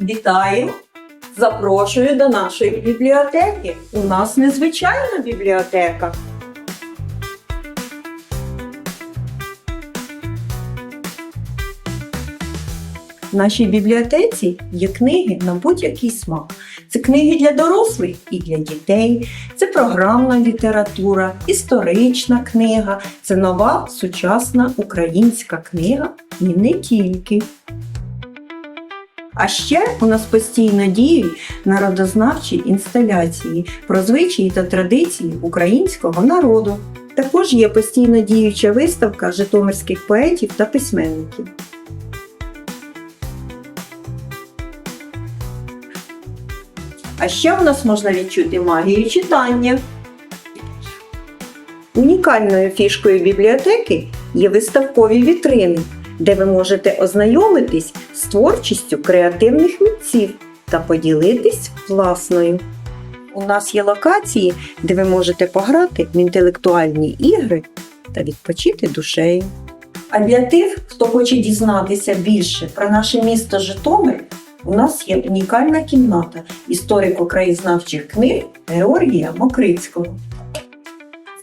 Вітаю! Запрошую до нашої бібліотеки. У нас незвичайна бібліотека. В нашій бібліотеці є книги на будь-який смак. Це книги для дорослих і для дітей, це програмна література, історична книга, це нова сучасна українська книга і не тільки. А ще у нас постійно діють народознавчі інсталяції про звичаї та традиції українського народу. Також є постійно діюча виставка житомирських поетів та письменників. А ще у нас можна відчути магію читання. Унікальною фішкою бібліотеки є виставкові вітрини, де ви можете ознайомитись з творчістю креативних митців та поділитись власною. У нас є локації, де ви можете пограти в інтелектуальні ігри та відпочити душею. А для тих, хто хоче дізнатися більше про наше місто Житомир, у нас є унікальна кімната історико-краєзнавчих книг Георгія Мокрицького.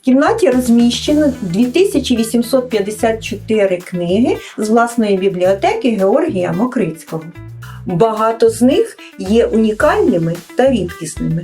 В кімнаті розміщено 2854 книги з власної бібліотеки Георгія Мокрицького. Багато з них є унікальними та рідкісними.